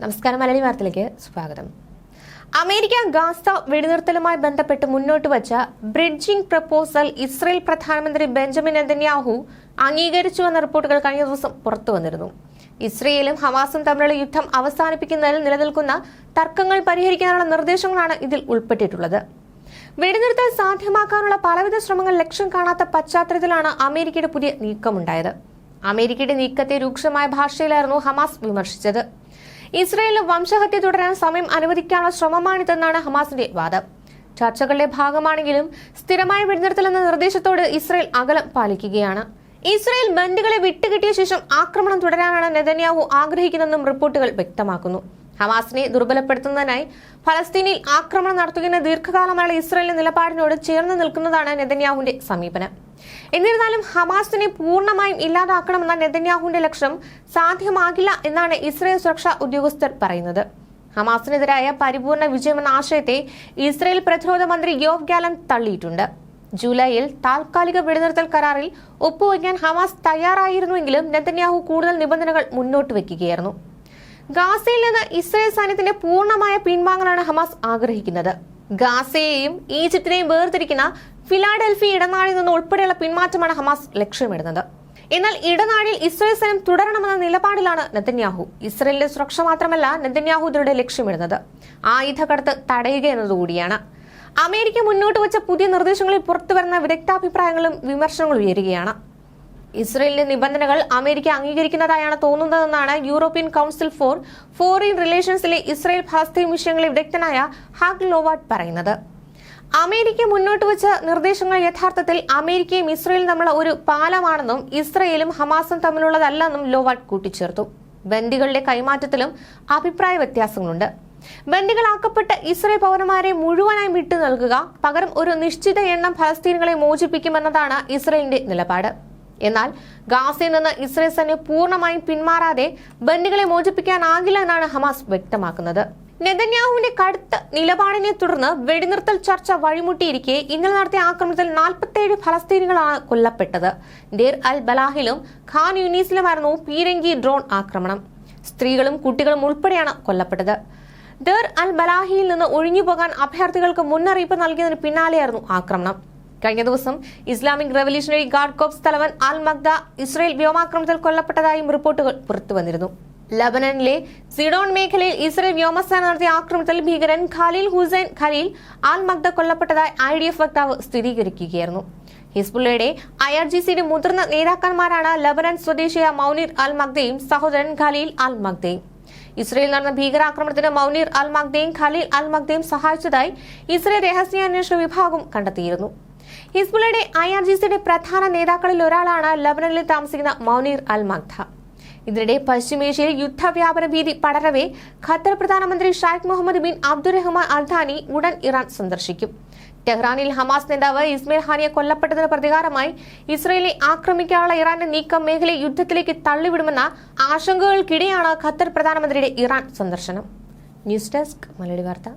നമസ്കാരം മലയാളി വാർത്തയിലേക്ക് സ്വാഗതം. അമേരിക്ക ഗാസ വെടിനിർത്തലുമായി ബന്ധപ്പെട്ട് മുന്നോട്ട് വച്ച ബ്രിഡ്ജിംഗ് പ്രപ്പോസൽ ഇസ്രയേൽ പ്രധാനമന്ത്രി ബെഞ്ചമിൻ നെതന്യാഹു അംഗീകരിച്ചുവെന്ന റിപ്പോർട്ടുകൾ കഴിഞ്ഞ ദിവസം പുറത്തു വന്നിരുന്നു. ഇസ്രയേലും ഹമാസും തമ്മിലുള്ള യുദ്ധം അവസാനിപ്പിക്കുന്നതിൽ നിലനിൽക്കുന്ന തർക്കങ്ങൾ പരിഹരിക്കാനുള്ള നിർദ്ദേശങ്ങളാണ് ഇതിൽ ഉൾപ്പെട്ടിട്ടുള്ളത്. വെടിനിർത്തൽ സാധ്യമാക്കാനുള്ള പലവിധ ശ്രമങ്ങൾ ലക്ഷ്യം കാണാത്ത പശ്ചാത്തലത്തിലാണ് അമേരിക്കയുടെ പുതിയ നീക്കമുണ്ടായത്. അമേരിക്കയുടെ നീക്കത്തെ രൂക്ഷമായ ഭാഷയിലായിരുന്നു ഹമാസ് വിമർശിച്ചത്. ഇസ്രയേലിന് വംശഹത്യ തുടരാൻ സമയം അനുവദിക്കാനുള്ള ശ്രമമാണിതെന്നാണ് ഹമാസിന്റെ വാദം. ചർച്ചകളുടെ ഭാഗമാണെങ്കിലും സ്ഥിരമായ വെടിനിർത്തൽ നിർദ്ദേശത്തോട് ഇസ്രയേൽ അകലം പാലിക്കുകയാണ്. ഇസ്രയേൽ ബന്ദികളെ വിട്ടുകിട്ടിയ ശേഷം ആക്രമണം തുടരാനാണ് നെതന്യാഹു ആഗ്രഹിക്കുന്നതെന്നും റിപ്പോർട്ടുകൾ വ്യക്തമാക്കുന്നു. ഹമാസിനെ ദുർബലപ്പെടുത്തുന്നതിനായി ഫലസ്തീനിൽ ആക്രമണം നടത്തുകയെന്ന ദീർഘകാലമായുള്ള ഇസ്രയേലിന്റെ നിലപാടിനോട് ചേർന്ന് നിൽക്കുന്നതാണ് നെതന്യാഹുവിന്റെ സമീപനം. എന്നിരുന്നാലും ഹമാസിനെ പൂർണമായും ഇല്ലാതാക്കണമെന്ന നെതന്യാഹുവിന്റെ ലക്ഷ്യം സാധ്യമാകില്ല എന്നാണ് ഇസ്രയേൽ സുരക്ഷാ ഉദ്യോഗസ്ഥർ പറയുന്നത്. ഹമാസിനെതിരായ പരിപൂർണ വിജയമെന്ന ആശയത്തെ ഇസ്രയേൽ പ്രതിരോധ മന്ത്രി യോവ് ഗാലൻ തള്ളിയിട്ടുണ്ട്. ജൂലൈയിൽ താൽക്കാലിക വെടിനിർത്തൽ കരാറിൽ ഒപ്പുവയ്ക്കാൻ ഹമാസ് തയ്യാറായിരുന്നുവെങ്കിലും നെതന്യാഹു കൂടുതൽ നിബന്ധനകൾ മുന്നോട്ട് വയ്ക്കുകയായിരുന്നു. ഗാസയിൽ നിന്ന് ഇസ്രയേൽ സൈന്യത്തിന്റെ പൂർണമായ പിൻവാങ്ങലാണ് ഹമാസ് ആഗ്രഹിക്കുന്നത്. ഗാസയെയും ഈജിപ്തിനെയും വേർതിരിക്കുന്ന ഫിലാഡൽഫി ഇടനാഴിൽ നിന്ന് ഉൾപ്പെടെയുള്ള പിന്മാറ്റമാണ് ഹമാസ് ലക്ഷ്യമിടുന്നത്. എന്നാൽ ഇടനാഴിൽ ഇസ്രയേൽ സൈന്യം തുടരണമെന്ന നിലപാടിലാണ് നെതന്യാഹു. ഇസ്രയേലിന്റെ സുരക്ഷ മാത്രമല്ല നെതന്യാഹു ഇതിലൂടെ ലക്ഷ്യമിടുന്നത്. ആയുധക്കടത്ത് തടയുക എന്നതുകൂടിയാണ് അമേരിക്ക മുന്നോട്ട് വെച്ച പുതിയ നിർദ്ദേശങ്ങളിൽ പുറത്തു പുറത്തുവരുന്ന വിദഗ്ധാഭിപ്രായങ്ങളും വിമർശനങ്ങളും ഉയരുകയാണ്. ഇസ്രയേലിന്റെ നിബന്ധനകൾ അമേരിക്ക അംഗീകരിക്കുന്നതായാണ് തോന്നുന്നതെന്നാണ് യൂറോപ്യൻ കൗൺസിൽ ഫോർ ഫോറിൻ റിലേഷൻസിലെ ഇസ്രയേൽ ഫലസ്തീൻ വിഷയങ്ങളിൽ വിദഗ്ധനായ ഹാഗ് ലോവാട്ട് പറയുന്നത്. അമേരിക്ക മുന്നോട്ട് വെച്ച നിർദ്ദേശങ്ങൾ യഥാർത്ഥത്തിൽ അമേരിക്കയും ഇസ്രയേലും തമ്മിലുള്ള ഒരു പാലമാണെന്നും ഇസ്രയേലും ഹമാസും തമ്മിലുള്ളതല്ലെന്നും ലോവാട്ട് കൂട്ടിച്ചേർത്തു. ബന്ദികളുടെ കൈമാറ്റത്തിലും അഭിപ്രായ വ്യത്യാസങ്ങളുണ്ട്. ബന്ദികളാക്കപ്പെട്ട ഇസ്രയേൽ പൗരന്മാരെ മുഴുവനായി വിട്ടു നൽകുക പകരം ഒരു നിശ്ചിത എണ്ണം ഫലസ്തീനുകളെ മോചിപ്പിക്കുമെന്നതാണ് ഇസ്രയേലിന്റെ നിലപാട്. എന്നാൽ ഗാസയിൽ നിന്ന് ഇസ്രയേൽ സൈന്യം പൂർണമായും പിന്മാറാതെ ബന്ദികളെ മോചിപ്പിക്കാനാകില്ല എന്നാണ് ഹമാസ് വ്യക്തമാക്കുന്നത്. നെതന്യാഹുവിന്റെ കടുത്ത നിലപാടിനെ തുടർന്ന് വെടിനിർത്തൽ ചർച്ച വഴിമുട്ടിയിരിക്കെ ഇന്നലെ നടത്തിയ ആക്രമണത്തിൽ നാൽപ്പത്തേഴ് ഫലസ്തീനികളാണ് കൊല്ലപ്പെട്ടത്. ഡേർ അൽ ബലാഹിലും ഖാൻ യുനീസിലുമായിരുന്നു പീരങ്കി ഡ്രോൺ ആക്രമണം. സ്ത്രീകളും കുട്ടികളും ഉൾപ്പെടെയാണ് കൊല്ലപ്പെട്ടത്. ദർ അൽ ബലാഹിയിൽ നിന്ന് ഒഴിഞ്ഞുപോകാൻ അഭയാർത്ഥികൾക്ക് മുന്നറിയിപ്പ് നൽകിയതിന് പിന്നാലെയായിരുന്നു ആക്രമണം. കഴിഞ്ഞ ദിവസം ഇസ്ലാമിക് റവല്യൂഷണറി ഗാർഡ് കോപ്സ് തലവൻ അൽ മഗ്ദ ഇസ്രയേൽ വ്യോമാക്രമണത്തിൽ കൊല്ലപ്പെട്ടതായും റിപ്പോർട്ടുകൾ പുറത്തുവന്നിരുന്നു. ലബനനിലെ സിഡോൺ മേഖലയിൽ ഇസ്രയേൽ വ്യോമസേന നടത്തിയ ആക്രമണത്തിൽ ഭീകരൻ Khalil Hussain Khalil al Magda കൊല്ലപ്പെട്ടതായി ഐ ഡി എഫ് വക്താവ് സ്ഥിരീകരിക്കുകയായിരുന്നു. ഹിസ്ബുള്ളയുടെ ഐ ആർ ജി സിയുടെ മുതിർന്ന നേതാക്കന്മാരാണ് ലബനൻ സ്വദേശിയായ മൗനീർ അൽ മഗ്ദയും സഹോദരൻ ഖലീൽ അൽ മഗ്ദയും. ഇസ്രയേൽ നടന്ന ഭീകരാക്രമണത്തിന് മൗനീർ അൽ മഗ്ദയും ഖലീൽ അൽ മഗ്ദയും സഹായിച്ചതായി ഇസ്രയേൽ രഹസ്യാന്വേഷണ വിഭാഗം കണ്ടെത്തിയിരുന്നു. ഹിസ്ബുള്ളയുടെ ഐ ആർ ജി സിയുടെ പ്രധാന നേതാക്കളിൽ ഒരാളാണ് ലബനനിൽ താമസിക്കുന്ന മൗനീർ അൽ മഗ്ദ. ഇതിനിടെ പശ്ചിമേഷ്യയിൽ യുദ്ധവ്യാപന ഭീതി പടരവേ ഖത്തർ പ്രധാനമന്ത്രി Sheikh Mohammed bin Abdulrahman Al Thani ഉടൻ ഇറാൻ സന്ദർശിക്കും. ടെഹ്റാനിൽ ഹമാസ് നേതാവ് ഇസ്മയിൽ ഹാനിയെ കൊല്ലപ്പെട്ടതിന് പ്രതികാരമായി ഇസ്രയേലിനെ ആക്രമിക്കാനുള്ള ഇറാന്റെ നീക്കം മേഖലയെ യുദ്ധത്തിലേക്ക് തള്ളിവിടുമെന്ന ആശങ്കകൾക്കിടെയാണ് ഖത്തർ പ്രധാനമന്ത്രിയുടെ ഇറാൻ സന്ദർശനം. ന്യൂസ് ഡെസ്ക് മലയാളി വാർത്ത.